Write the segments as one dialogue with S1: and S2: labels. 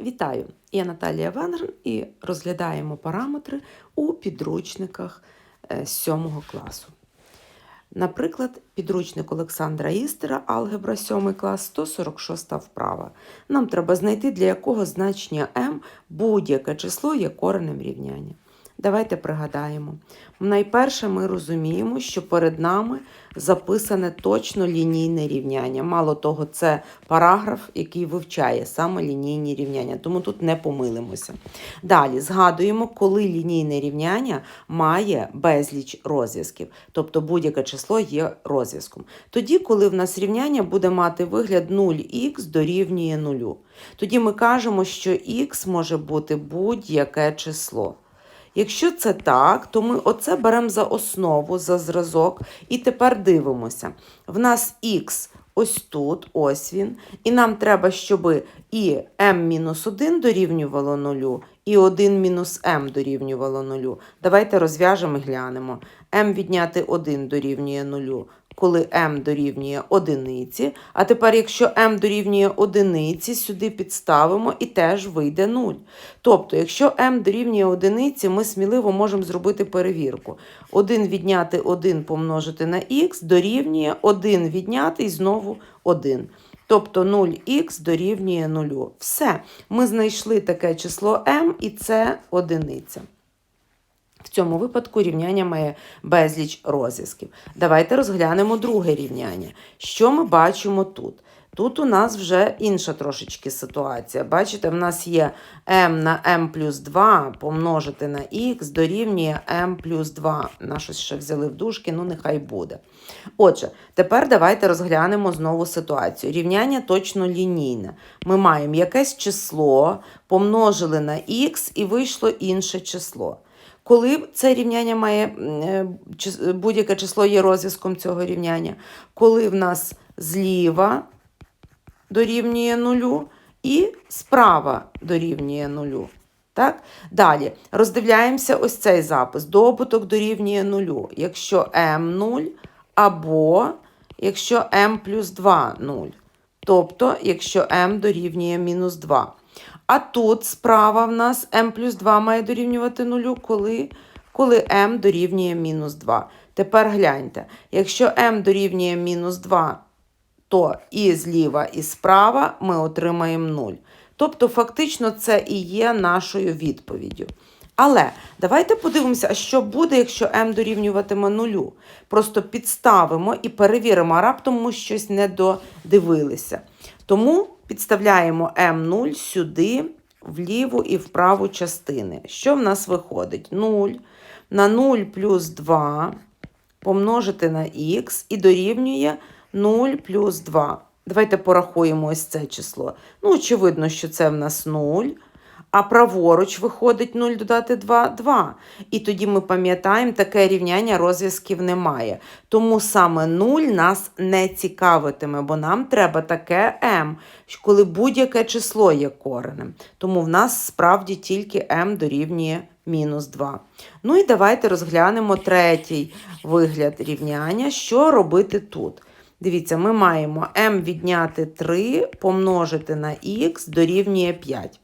S1: Вітаю! Я Наталія Венгрн і розглядаємо параметри у підручниках е, 7 класу. Наприклад, підручник Олександра Істера, алгебра 7 клас, 146 вправа. Нам треба знайти, для якого значення m будь-яке число є коренем рівняння. Давайте пригадаємо. Найперше ми розуміємо, що перед нами записане точно лінійне рівняння. Мало того, це параграф, який вивчає саме лінійні рівняння, тому тут не помилимося. Далі згадуємо, коли лінійне рівняння має безліч розв'язків, тобто будь-яке число є розв'язком. Тоді, коли в нас рівняння буде мати вигляд 0х дорівнює 0. Тоді ми кажемо, що х може бути будь-яке число. Якщо це так, то ми оце беремо за основу, за зразок, і тепер дивимося. В нас х ось тут, ось він, і нам треба, щоб і m-1 дорівнювало 0, і 1 мінус m дорівнювало 0. Давайте розв'яжемо і глянемо. m відняти 1 дорівнює 0, коли m дорівнює одиниці. А тепер, якщо m дорівнює одиниці, сюди підставимо і теж вийде 0. Тобто, якщо m дорівнює одиниці, ми сміливо можемо зробити перевірку. 1 відняти 1 помножити на х дорівнює 1 відняти і знову 1. Тобто 0х дорівнює 0. Все, ми знайшли таке число m, і це одиниця. В цьому випадку рівняння має безліч розв'язків. Давайте розглянемо друге рівняння. Що ми бачимо тут? Тут у нас вже інша трошечки ситуація. Бачите, в нас є m на m плюс 2 помножити на х дорівнює m плюс 2. На щось ще взяли в дужки, ну нехай буде. Отже, тепер давайте розглянемо знову ситуацію. Рівняння точно лінійне. Ми маємо якесь число, помножили на х і вийшло інше число. Коли це рівняння має е, будь-яке число є розв'язком цього рівняння, коли в нас зліва дорівнює нулю і справа дорівнює нулю. Так? Далі роздивляємося ось цей запис. Добуток дорівнює нулю, якщо m 0 або якщо m плюс 2 0. Тобто, якщо m дорівнює мінус 2. А тут справа в нас m плюс 2 має дорівнювати нулю, коли, коли m дорівнює мінус 2. Тепер гляньте, якщо m дорівнює мінус 2, то і зліва, і справа ми отримаємо 0. Тобто, фактично, це і є нашою відповіддю. Але давайте подивимося, що буде, якщо m дорівнюватиме нулю. Просто підставимо і перевіримо, а раптом ми щось не додивилися. Тому підставляємо m0 сюди, в ліву і в праву частини. Що в нас виходить? 0 на 0 плюс 2 помножити на х і дорівнює 0 плюс 2. Давайте порахуємо ось це число. Ну, очевидно, що це в нас 0. А праворуч виходить 0 додати 2 2. І тоді ми пам'ятаємо, таке рівняння розв'язків немає. Тому саме 0 нас не цікавитиме, бо нам треба таке m, коли будь-яке число є коренем. Тому в нас справді тільки m дорівнює мінус 2. Ну і давайте розглянемо третій вигляд рівняння. Що робити тут? Дивіться, ми маємо m відняти 3 помножити на х дорівнює 5.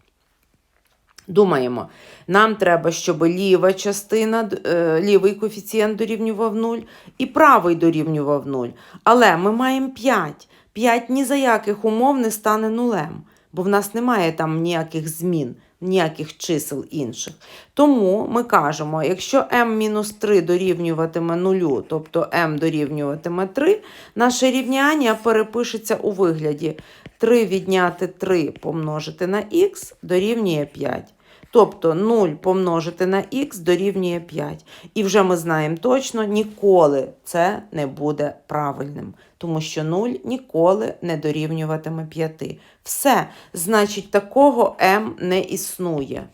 S1: Думаємо, нам треба, щоб ліва частина, е, лівий коефіцієнт дорівнював 0 і правий дорівнював 0. Але ми маємо 5. 5 ні за яких умов не стане нулем, бо в нас немає там ніяких змін, ніяких чисел інших. Тому ми кажемо, якщо m-3 дорівнюватиме 0, тобто m дорівнюватиме 3, наше рівняння перепишеться у вигляді 3 відняти 3 помножити на х дорівнює 5. Тобто 0 помножити на х дорівнює 5. І вже ми знаємо точно, ніколи це не буде правильним, тому що 0 ніколи не дорівнюватиме 5. Все, значить, такого m не існує.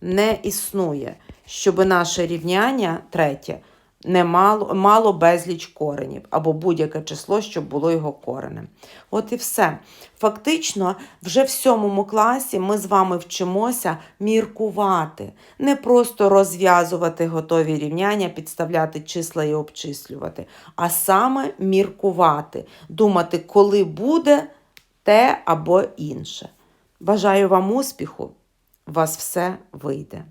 S1: Не існує, щоб наше рівняння третє не мало, мало безліч коренів або будь-яке число, щоб було його коренем. От і все. Фактично, вже в сьомому класі ми з вами вчимося міркувати, не просто розв'язувати готові рівняння, підставляти числа і обчислювати, а саме міркувати, думати, коли буде те або інше. Бажаю вам успіху! У вас все вийде!